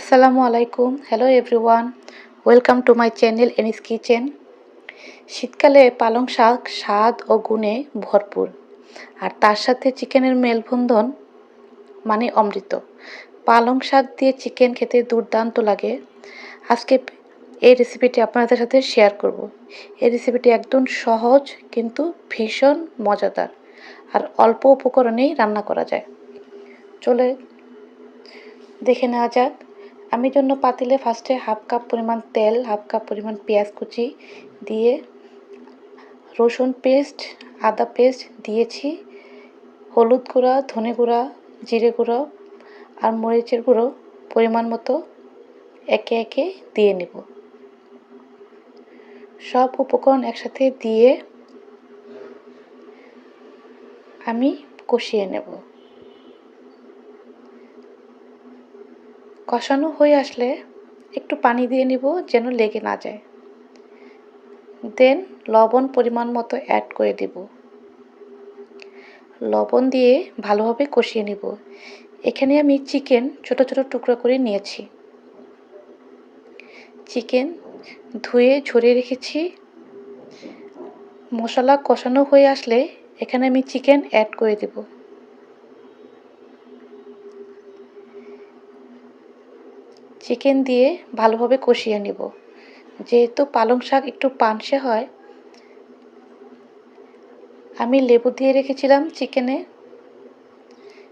আসসালামু আলাইকুম। Hello everyone welcome to my channel এনিস kitchen শীতকালে পালং শাক স্বাদ ও গুণে ভরপুর। আর তার সাথে চিকেনের মেলবন্ধন মানে অমৃত। পালং শাক দিয়ে চিকেন খেতে দুর্দান্ত লাগে। আজকে এই রেসিপিটি আপনাদের সাথে শেয়ার করব। এই রেসিপিটি একদম সহজ কিন্তু ভীষণ মজাদার। আর অল্প উপকরণেই রান্না করা যায়। চলে দেখে নেওয়া যাক। আমি জন্য পাতিলে ফার্স্টে হাফ কাপ পরিমাণ তেল হাফ কাপ পরিমাণ পেঁয়াজ কুচি দিয়ে রসুন পেস্ট আদা পেস্ট দিয়েছি, হলুদ গুঁড়া, ধনে গুঁড়া, জিরে গুঁড়ো আর মরিচের গুঁড়ো পরিমাণ মতো একে একে দিয়ে নেব। সব উপকরণ একসাথে দিয়ে আমি কষিয়ে নেব। কষানো হয়ে আসলে একটু পানি দিয়ে নিব যেন লেগে না যায়। দেন লবণ পরিমাণ মতো অ্যাড করে দেব। লবণ দিয়ে ভালোভাবে কষিয়ে নিব। এখানে আমি চিকেন ছোট ছোট টুকরো করে নিয়েছি। চিকেন ধুয়ে ঝরিয়ে রেখেছি। মশলা কষানো হয়ে আসলে এখানে আমি চিকেন অ্যাড করে দেবো। চিকেন দিয়ে ভালোভাবে কষিয়ে নিব। যেহেতু পালং শাক একটু পানসে হয়, আমি লেবু দিয়ে রেখেছিলাম চিকেনে।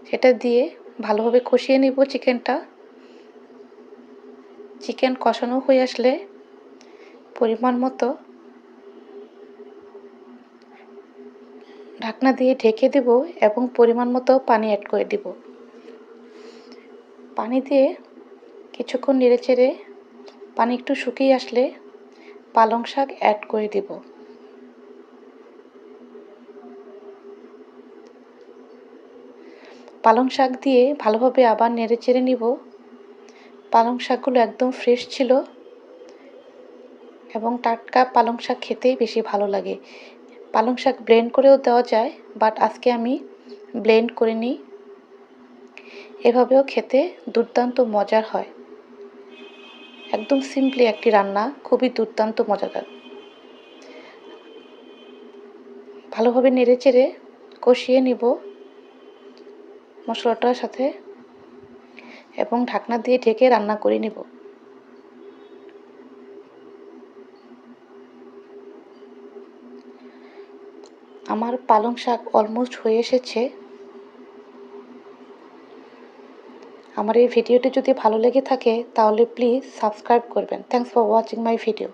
সেটা দিয়ে ভালোভাবে কষিয়ে নিব চিকেনটা। চিকেন কষানো হয়ে আসলে পরিমাণ মতো ঢাকনা দিয়ে ঢেকে দেব এবং পরিমাণ মতো পানি অ্যাড করে দিব। পানি দিয়ে কিছুক্ষণ নেড়ে চেড়ে পানি একটু শুকিয়ে আসলে পালং শাক অ্যাড করে দেব। পালং শাক দিয়ে ভালোভাবে আবার নেড়ে চেড়ে নিব। পালং শাকগুলো একদম ফ্রেশ ছিল এবং টাটকা পালং শাক খেতেই বেশি ভালো লাগে। পালং শাক ব্লেন্ড করেও দেওয়া যায় বাট আজকে আমি ব্লেন্ড করে নিই। এভাবেও খেতে দুর্দান্ত মজার হয়। একদম সিম্পলি একটি রান্না, খুবই দুর্দান্ত, মজাদার। ভালোভাবে নেড়ে চেড়ে কষিয়ে নিব মশলাটার সাথে এবং ঢাকনা দিয়ে ঢেকে রান্না করে নিব। আমার পালং শাক অলমোস্ট হয়ে এসেছে। আমার এই ভিডিওটি যদি ভালো লেগে থাকে, তাহলে প্লিজ সাবস্ক্রাইব করবেন। Thanks for watching my video